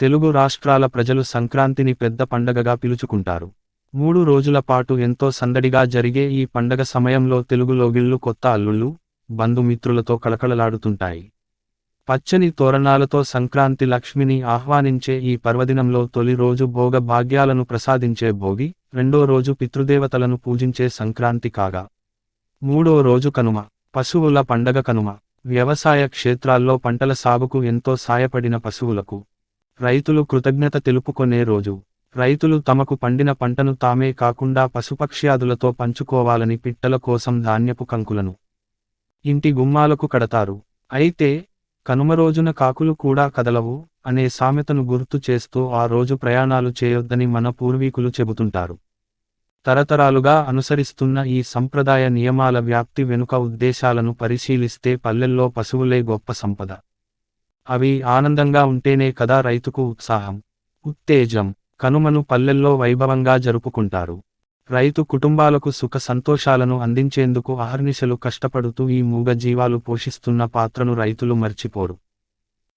తెలుగు రాష్ట్రాల ప్రజలు సంక్రాంతిని పెద్ద పండగగా పిలుచుకుంటారు. మూడు రోజుల పాటు ఎంతో సందడిగా జరిగే ఈ పండగ సమయంలో తెలుగు లోగిళ్ళు కొత్త అల్లుళ్ళు బంధుమిత్రులతో కళకళలాడుతుంటాయి. పచ్చని తోరణాలతో సంక్రాంతి లక్ష్మిని ఆహ్వానించే ఈ పర్వదినంలో తొలి రోజు భోగ భాగ్యాలను ప్రసాదించే భోగి రెండో రోజు పితృదేవతలను పూజించే సంక్రాంతి కాగా. మూడో రోజు కనుమ పశువుల పండగ కనుమ వ్యవసాయ క్షేత్రాల్లో పంటల సాగుకు ఎంతో సాయపడిన పశువులకు రైతులు కృతజ్ఞత తెలుపుకొనే రోజు. రైతులు తమకు పండిన పంటను తామే కాకుండా పశుపక్ష్యాదులతో పంచుకోవాలని పిట్టల కోసం ధాన్యపు కంకులను ఇంటి గుమ్మాలకు కడతారు. అయితే కనుమ రోజున కాకులు కూడా కదలవు అనే సామెతను గుర్తు చేస్తూ ఆ రోజు ప్రయాణాలు చేయొద్దని మన పూర్వీకులు చెబుతుంటారు. తరతరాలుగా అనుసరిస్తున్న ఈ సంప్రదాయ నియమాల వ్యాప్తి వెనుక ఉద్దేశాలను పరిశీలిస్తే పల్లెల్లో పశువులే గొప్ప సంపద. అవి ఆనందంగా ఉంటేనే కదా రైతుకు ఉత్సాహం. ఉత్తేజం. కనుమను పల్లెల్లో వైభవంగా జరుపుకుంటారు. రైతు కుటుంబాలకు సుఖ సంతోషాలను అందించేందుకు అహర్నిశలు కష్టపడుతూ ఈ మూగ జీవాలు పోషిస్తున్న పాత్రను రైతులు మర్చిపోరు.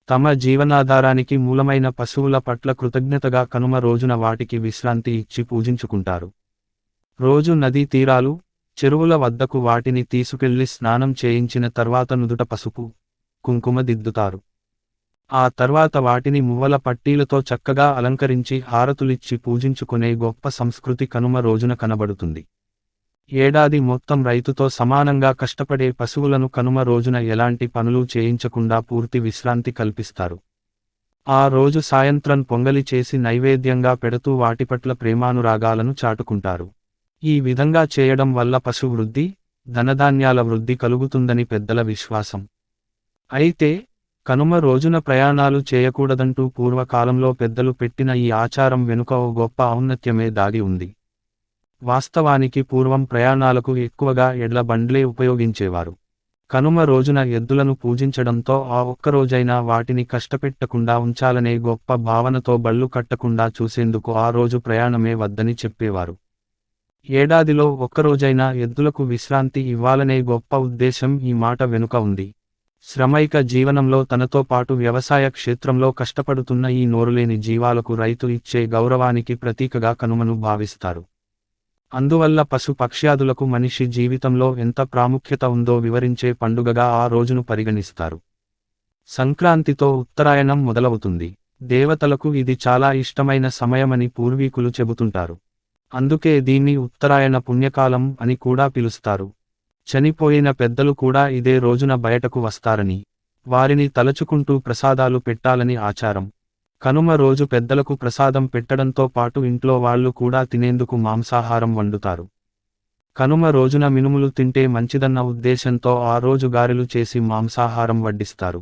తమ జీవనాధారానికి మూలమైన పశువుల పట్ల కృతజ్ఞతగా కనుమ రోజున వాటికి విశ్రాంతి ఇచ్చి పూజించుకుంటారు. రోజు నదీ తీరాలు చెరువుల వద్దకు వాటిని తీసుకెళ్ళి స్నానం చేయించిన తర్వాత నుదుట పసుపు కుంకుమ దిద్దుతారు. ఆ తర్వాత వాటిని మువ్వల పట్టీలతో చక్కగా అలంకరించి హారతులిచ్చి పూజించుకునే గొప్ప సంస్కృతి కనుమ రోజున కనబడుతుంది. ఏడాది మొత్తం రైతుతో సమానంగా కష్టపడే పశువులను కనుమ రోజున ఎలాంటి పనులు చేయించకుండా పూర్తి విశ్రాంతి కల్పిస్తారు. ఆ రోజు సాయంత్రం పొంగలి చేసి నైవేద్యంగా పెడుతూ వాటి పట్ల ప్రేమానురాగాలను చాటుకుంటారు. ఈ విధంగా చేయడం వల్ల పశు వృద్ధి ధనధాన్యాల వృద్ధి కలుగుతుందని పెద్దల విశ్వాసం. అయితే కనుమ రోజున ప్రయాణాలు చేయకూడదంటూ పూర్వకాలంలో పెద్దలు పెట్టిన ఈ ఆచారం వెనుక ఓ గొప్ప ఔన్నత్యమే దాగి ఉంది. వాస్తవానికి పూర్వం ప్రయాణాలకు ఎక్కువగా ఎడ్ల బండ్లే ఉపయోగించేవారు. కనుమ రోజున ఎద్దులను పూజించడంతో ఆ ఒక్కరోజైనా వాటిని కష్టపెట్టకుండా ఉంచాలనే గొప్ప భావనతో బళ్ళు కట్టకుండా చూసేందుకు ఆ రోజు ప్రయాణమే వద్దని చెప్పేవారు. ఏడాదిలో ఒక్కరోజైనా ఎద్దులకు విశ్రాంతి ఇవ్వాలనే గొప్ప ఉద్దేశం ఈ మాట వెనుక ఉంది. శ్రమైక జీవనంలో తనతో పాటు వ్యవసాయ క్షేత్రంలో కష్టపడుతున్న ఈ నోరులేని జీవాలకు రైతు ఇచ్చే గౌరవానికి ప్రతీకగా కనుమను భావిస్తారు. అందువల్ల పశు పక్ష్యాదులకు మనిషి జీవితంలో ఎంత ప్రాముఖ్యత ఉందో వివరించే పండుగగా ఆ రోజును పరిగణిస్తారు. సంక్రాంతితో ఉత్తరాయణం మొదలవుతుంది. దేవతలకు ఇది చాలా ఇష్టమైన సమయమని పూర్వీకులు చెబుతుంటారు. అందుకే దీన్ని ఉత్తరాయణ పుణ్యకాలం అని కూడా పిలుస్తారు. చనిపోయిన పెద్దలు కూడా ఇదే రోజున బయటకు వస్తారని వారిని తలచుకుంటూ ప్రసాదాలు పెట్టాలని ఆచారం. కనుమ రోజు పెద్దలకు ప్రసాదం పెట్టడంతో పాటు ఇంట్లో వాళ్ళు కూడా తినేందుకు మాంసాహారం వండుతారు. కనుమ రోజున మినుములు తింటే మంచిదన్న ఉద్దేశంతో ఆ రోజు గారెలు చేసి మాంసాహారం వడ్డిస్తారు.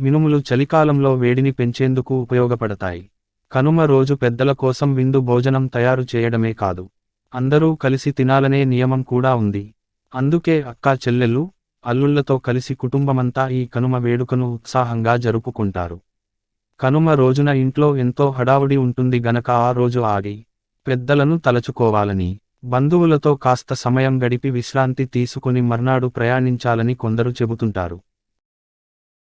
మినుములు చలికాలంలో వేడిని పెంచేందుకు ఉపయోగపడతాయి. కనుమ రోజు పెద్దల కోసం విందు భోజనం తయారు చేయడమే కాదు. అందరూ కలిసి తినాలనే నియమం కూడా ఉంది. అందుకే అక్కా చెల్లెళ్ళు అల్లుళ్ళతో కలిసి కుటుంబమంతా ఈ కనుమ వేడుకను ఉత్సాహంగా జరుపుకుంటారు. కనుమ రోజున ఇంట్లో ఎంతో హడావుడి ఉంటుంది గనక ఆ రోజు ఆగి పెద్దలను తలచుకోవాలని బంధువులతో కాస్త సమయం గడిపి విశ్రాంతి తీసుకుని మర్నాడు ప్రయాణించాలని కొందరు చెబుతుంటారు.